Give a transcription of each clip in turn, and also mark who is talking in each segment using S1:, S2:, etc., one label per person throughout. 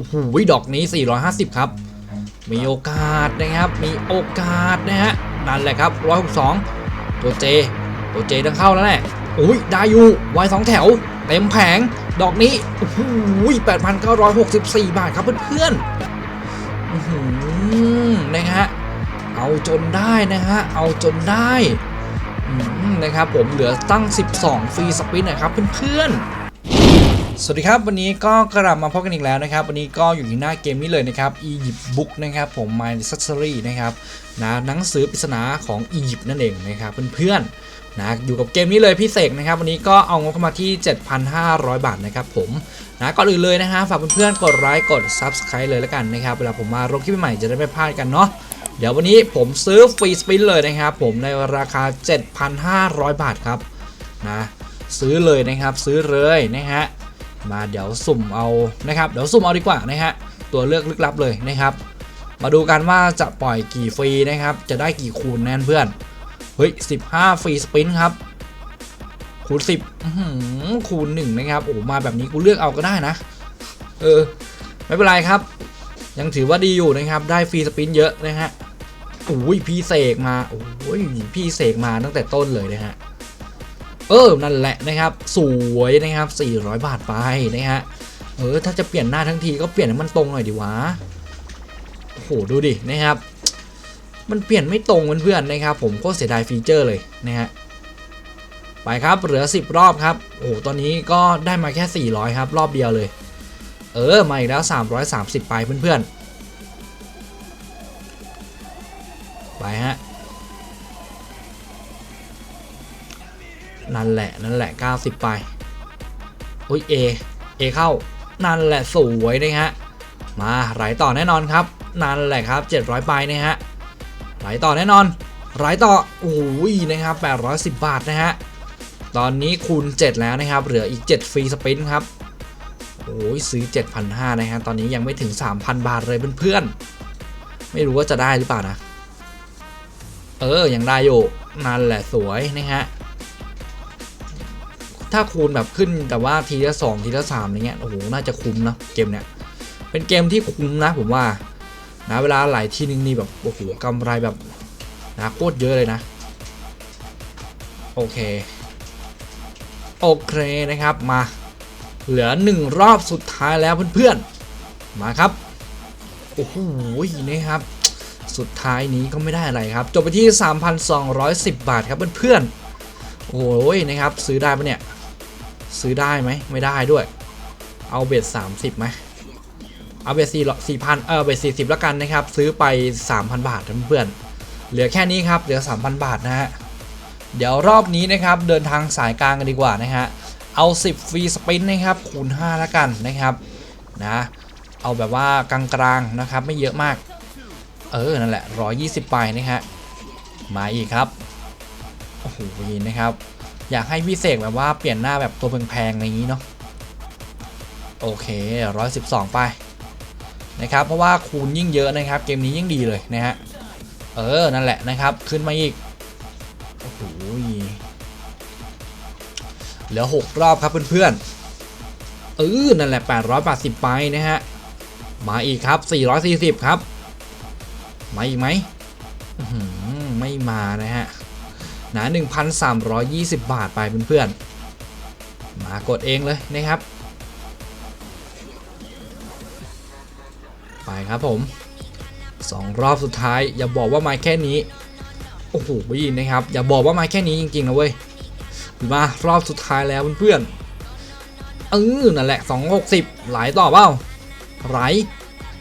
S1: โอ้โหดอกนี้ 450 ครับ มีโอกาสนะครับ มีโอกาสนะฮะ นั่นแหละครับ 162 ตัวเจ ตัวเจต้องเข้าแล้วแหละอุ้ยได้อยู่ไว้สองแถว เต็มแผง ดอกนี้โอ้โห8,964 บาทครับเพื่อนๆอื้อหือนะฮะ เอาจนได้นะฮะ เอาจนได้อืมนะครับผมเหลือตั้ง 12 ฟรีสปินนะครับเพื่อนๆ สวัสดีครับ วันนี้ก็กลับมาพบกันอีกแล้วนะครับ วันนี้ก็อยู่ที่หน้าเกมนี้เลยนะครับ Egypt Book นะครับผม My Necessary นะครับนะหนังสือปริศนาของอียิปต์นั่นเองนะครับเพื่อนๆนะอยู่กับเกมนี้เลยพี่เสกนะครับ วันนี้ก็เอางบเข้ามาที่ 7,500 บาทนะครับผมนะก่อนอื่นเลยนะฮะฝากเพื่อนๆกดไลค์กด Subscribe เลยแล้วกันนะครับเวลาผมมาลงคลิปใหม่จะได้ไม่พลาดกันเนาะเดี๋ยววันนี้ผมซื้อฟรีสปินเลยนะครับผมในราคา 7,500 บาทครับนะซื้อเลยนะครับซื้อเลยนะฮะ มาเดี๋ยวสุ่มเอานะครับเดี๋ยวสุ่มเอาดีกว่านะฮะตัวเลือกลึกลับเลยนะครับ มาดูกันว่าจะปล่อยกี่ฟรีนะครับ จะได้กี่คูณแน่นเพื่อนเฮ้ย15 ฟรีสปินครับคูณ10อื้อหือคูณ1นะครับโอ้มาแบบนี้กูเลือกเอาก็ได้นะ เออ ไม่เป็นไรครับ ยังถือว่าดีอยู่นะครับ ได้ฟรีสปินเยอะนะฮะโอ้ยพี่เสกมาโอ้ยพี่เสกมาตั้งแต่ต้นเลยนะฮะ เออนั่นแหละนะครับสวยนะครับ 400 บาทไปนะฮะเออถ้าจะเปลี่ยนหน้าทั้งทีก็เปลี่ยนให้มันตรงหน่อยดิวะโอ้โหดูดินะครับ มันเปลี่ยนไม่ตรงเพื่อนๆนะครับ ผมก็เสียดายฟีเจอร์เลยนะฮะไปครับเหลือ 10 รอบครับโอ้โหตอนนี้ก็ได้มาแค่ 400 ครับ รอบเดียวเลย เออมาอีกแล้ว 330 ไปเพื่อนๆ แหละนั่นแหละ 90 ไปอุ้ย A A เข้า นั่นแหละสวยนะฮะ มาไหลต่อแน่นอนครับ นั่นแหละครับ 700 ไปนะฮะไหลต่อแน่นอนไหลต่อโอ้ยนะครับ 810 บาทนะฮะ ตอนนี้คูณ 7 แล้วนะครับ เหลืออีก 7 ฟรีสปินครับโอ้ยซื้อ 7,500นะฮะ ตอนนี้ยังไม่ถึง 3,000 บาทเลยเพื่อนๆ ไม่รู้ว่าจะได้หรือเปล่านะ เออ ยังได้อยู่ นั่นแหละสวยนะฮะ ถ้าคูณแบบขึ้นแต่ว่าทีละสองทีละสามอะไรเงี้ยโอ้โหน่าจะคุ้มนะเกมเนี้ยเป็นเกมที่คุ้มนะผมว่านะเวลาไหลทีนึงนี่แบบโอ้โหกำไรแบบนะโคตรเยอะเลยนะ โอเค โอเคนะครับมาเหลือหนึ่งรอบสุดท้ายแล้วเพื่อนๆ มาครับ โอ้โหนะครับ สุดท้ายนี้ก็ไม่ได้อะไรครับ จบไปที่ 3,210 บาทครับเพื่อนๆ โอ้ยนะครับ ซื้อได้ปะเนี่ย ซื้อได้ไหมไม่ได้ด้วย เอาเบ็ด30ไหมเอาเบ็ดสี่สี่พันเออเบ็ดสี่สิบแล้วกันนะครับ ซื้อไป3,000บาทครับเพื่อนเหลือแค่นี้ครับเหลือ3,000บาทนะฮะเดี๋ยวรอบนี้นะครับเดินทางสายกลางกันดีกว่านะฮะเอา 10ฟรีสปินนะครับคูณ5แล้วกันนะครับนะเอาแบบว่ากลางๆนะครับไม่เยอะมาก เออนั่นแหละ 120 ไปนะฮะมาอีกครับโอ้โหนะครับ อยากให้พี่เสกแบบว่าเปลี่ยนหน้าแบบตัวแพงๆอะไรอย่างนี้เนาะโอเค 112 ไปนะครับ เพราะว่าคูณยิ่งเยอะนะครับ เกมนี้ยิ่งดีเลยนะฮะ เออ นั่นแหละนะครับ ขึ้นมาอีก โอ้โห เหลือ 6 รอบครับเพื่อนๆ เออ นั่นแหละ 880 ไปนะฮะ มาอีกครับ 440 ครับ มาอีกไหม ไม่มานะฮะ นะ1,320 บาทไปเพื่อนๆมากดเองเลยนะครับ ไปครับผม2รอบสุดท้าย อย่าบอกว่ามาแค่นี้ โอ้โหนะครับ อย่าบอกว่ามาแค่นี้จริงๆนะเว้ยมารอบสุดท้ายแล้วเพื่อนๆเออนั่นแหละ 260ไหลต่อเปล่าไหล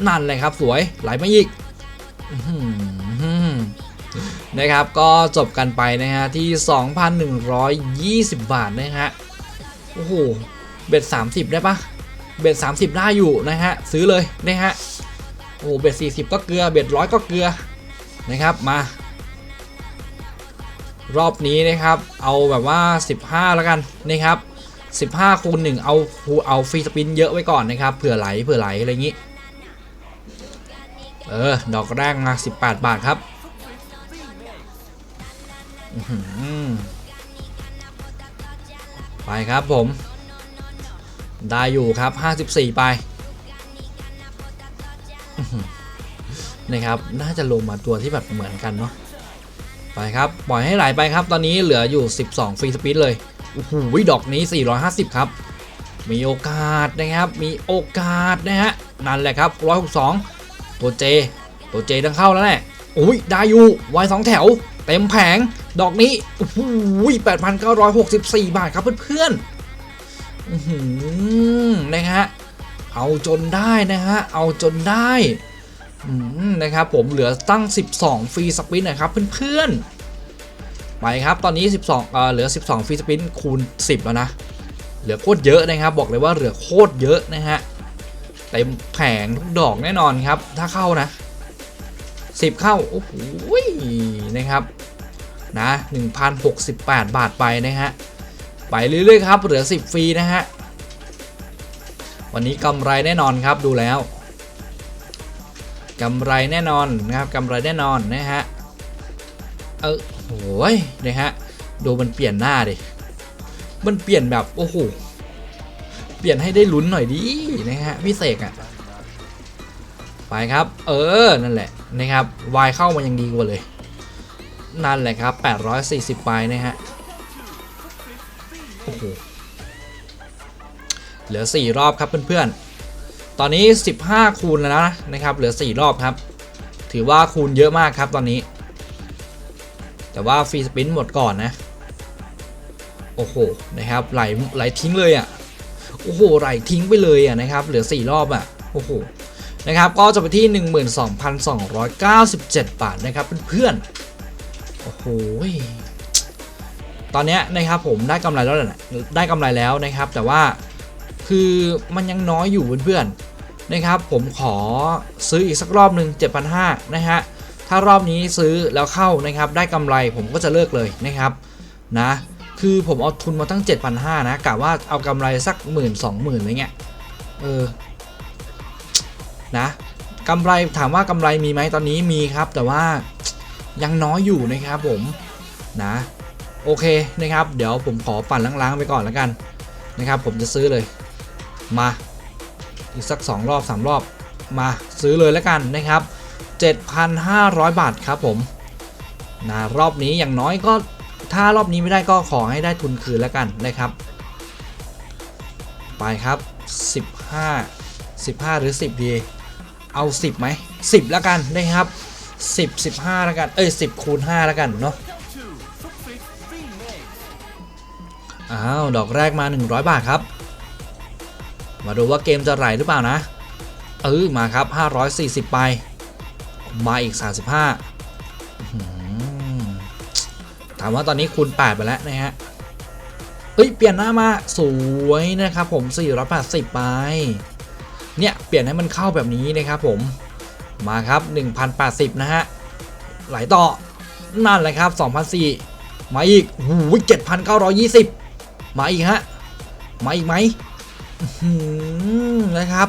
S1: นั่นแหละครับสวยไหลมาอีกอื นะครับ ก็จบกันไปนะฮะที่ 2,120 บาทนะฮะโอ้โหเบ็ด30 ได้ปะเบ็ด30 ได้อยู่นะฮะซื้อเลยนะฮะโอ้โหเบ็ด40 ก็เกลือเบ็ดร้อยก็เกลือนะครับมารอบนี้นะครับ เอาแบบว่า 15 แล้วกันนะครับ 15คูณ1เอาคูเอาฟรีสปินเยอะไว้ก่อนนะครับเผื่อไหลเผื่อไหลอะไรอย่างนี้ เออ ดอกแรกมา 18 บาทครับ ครับผม ได้อยู่ครับ 54 ไปนะครับ น่าจะลงมาตัวที่แบบเหมือนกันเนาะ ไปครับ ปล่อยให้ไหลไปครับ ตอนนี้เหลืออยู่ 12 ฟรีสปีดเลย โอ้โหดอกนี้ 450 ครับ มีโอกาสนะครับ มีโอกาสนะฮะ นั่นแหละครับ 162 ตัวเจ ตัวเจต้องเข้าแล้วแหละอุ้ยได้อยู่ไวสองแถว เต็มแผง ดอกนี้โอ้โห8,964 บาทครับเพื่อนๆนะฮะ เอาจนได้นะฮะ เอาจนได้นะครับผมเหลือตั้ง 12 ฟรีสปินนะครับเพื่อนๆ ไปครับตอนนี้ 12เอ่อเหลือ 12 ฟรีสปินคูณ 10 แล้วนะ เหลือโคตรเยอะนะครับ บอกเลยว่าเหลือโคตรเยอะนะฮะ เต็มแผงทุกดอกแน่นอนครับ ถ้าเข้านะ 10 เข้า โอ้โหนะครับนะ1,068 บาทไปนะฮะ ไปเรื่อยๆ ครับ เหลือ 10 ฟรีนะฮะ วันนี้กำไรแน่นอนครับดูแล้วกำไรแน่นอนนะครับกำไรแน่นอนนะฮะ เออโอ้ยนะฮะดูมันเปลี่ยนหน้าดิ มันเปลี่ยนแบบ โอ้โห เปลี่ยนให้ได้ลุ้นหน่อยดินะฮะพี่เสกอะ ไปครับ เออ นั่นแหละนะครับวายเข้ามายังดีกว่าเลย นั่นแหละครับ 840ไปนะฮะ โอ้โห เหลือ 4 รอบครับเพื่อนๆ ตอนนี้ 15 คูณแล้วนะนะครับ เหลือ 4 รอบครับ ถือว่าคูณเยอะมากครับตอนนี้ แต่ว่าฟรีสปินหมดก่อนนะ โอ้โห นะครับ ไหลไหลทิ้งเลยอะ โอ้โห ไหลทิ้งไปเลยอะนะครับ เหลือ 4 รอบอะ โอ้โห นะครับก็จะไปที่ 12,297 บาทนะครับเพื่อนๆ โอ้โห ตอนนี้นะครับผมได้กำไรแล้วแหละได้กำไรแล้วนะครับ แต่ว่าคือมันยังน้อยอยู่เพื่อนๆนะครับ ผมขอซื้ออีกสักรอบหนึ่ง7,500นะฮะถ้ารอบนี้ซื้อแล้วเข้านะครับ ได้กำไรผมก็จะเลิกเลยนะครับนะคือผมเอาทุนมาตั้ง 7,500นะกะว่าเอากำไรสักหมื่นสองหมื่นอะไรเงี้ยเออ กำไรถามว่ากำไรมีไหมตอนนี้มีครับ แต่ว่ายังน้อยอยู่นะครับผมนะโอเคนะครับ เดี๋ยวผมขอปั่นล้างๆไปก่อนแล้วกันนะครับ ผมจะซื้อเลยมา อีกสัก 2 รอบ 3 รอบมาซื้อเลยแล้วกันนะครับ 7,500 บาทครับผมนะรอบนี้อย่างน้อยก็ถ้ารอบนี้ไม่ได้ก็ขอให้ได้ทุนคืนแล้วกันนะครับ ไปครับ 15 15 หรือ 10 ดี เอา 10ไหม10แล้วกันนะครับ10 15แล้วกันเอ้ย10คูณ5แล้วกันเนาะอ้าวดอกแรกมา 100 บาทครับ มาดูว่าเกมจะไหลหรือเปล่านะ เออมาครับ 540 ไป มาอีก 35อื้อหือถามว่าตอนนี้คูณ 8 ไปแล้วนะฮะเฮ้ย เปลี่ยนหน้ามาสวยนะครับผม 480 ไป เนี่ยเปลี่ยนให้มันเข้าแบบนี้นะครับผมมาครับ1,080 นะฮะไหลต่อนั่นแหละครับ2,004มาอีกหูย7,920มาอีกฮะมาอีกไหมนะครับ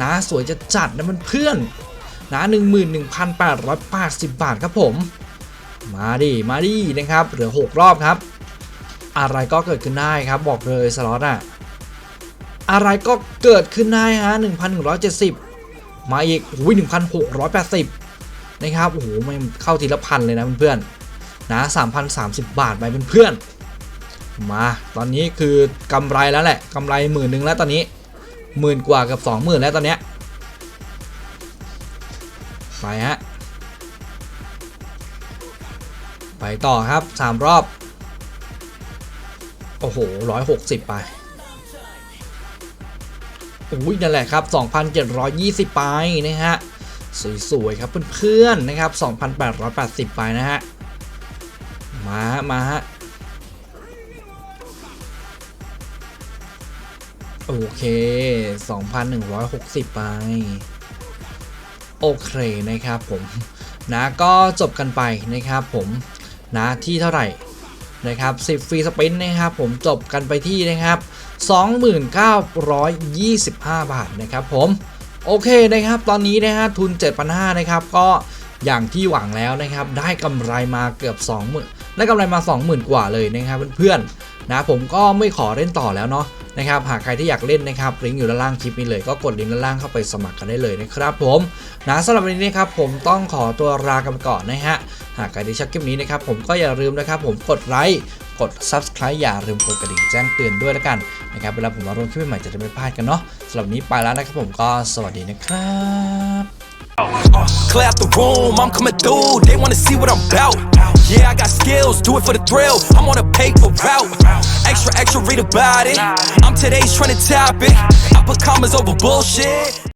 S1: นะสวยจะจัดนะมันเพื่อนนะ11,880บาทครับผม มาดิมาดินะครับเหลือ6รอบครับ อะไรก็เกิดขึ้นได้ครับบอกเลยสล็อตอะ อะไรก็เกิดขึ้นได้ฮะ1,170 มาอีกอุ้ย1,680 นะครับโอ้โหมันเข้าทีละพันเลยนะเพื่อนๆนะ3,030 บาทไปเพื่อนๆมาตอนนี้คือกำไรแล้วแหละกำไรหมื่นหนึ่งแล้วตอนนี้หมื่นกว่ากับสองหมื่นแล้วตอนเนี้ยไปฮะไปต่อครับสามรอบ โอ้โหร้อยหกสิบไป อุ้ยนั่นแหละครับ 2,720 ไปนะฮะ สวยๆครับเพื่อนๆนะครับ 2,880 ไปนะฮะ มาฮะมาฮะ โอเค 2,160 ไป โอเคนะครับผมนะก็จบกันไปนะครับผมนะที่เท่าไหร่นะครับ 10 ฟรีสปินนะครับผมจบกันไปที่นะครับ 2925 บาทนะครับผม โอเคนะครับ ตอนนี้นะฮะทุน 7,500นะครับก็อย่างที่หวังแล้วนะครับ ได้กำไรมาเกือบ 20,000ได้กำไรมา 20,000 กว่าเลยนะครับเพื่อนๆนะผมก็ไม่ขอเล่นต่อแล้วเนาะ นะครับหากใครที่อยากเล่นนะครับลิงก์อยู่ด้านล่างคลิปนี้เลยก็กดลิงก์ด้านล่างเข้าไปสมัครกันได้เลยนะครับผมนะสำหรับวันนี้นะครับผมต้องขอตัวลากันไปก่อนนะฮะหากใครที่ชอบคลิปนี้นะครับผมก็อย่าลืมนะครับผมกดไลค์กด subscribe อย่าลืมกดกระดิ่งแจ้งเตือนด้วยแล้วกันนะครับเวลาผมมาลงคลิปใหม่จะได้ไม่พลาดกันเนาะสำหรับนี้ไปแล้วนะครับผมก็สวัสดีนะครับ
S2: Clear out the room, I'm coming through. They wanna see what I'm about. Yeah, I got skills, do it for the thrill. I'm on a paper route. Extra, extra, read about it. I'm today's trending topic. I put commas over bullshit.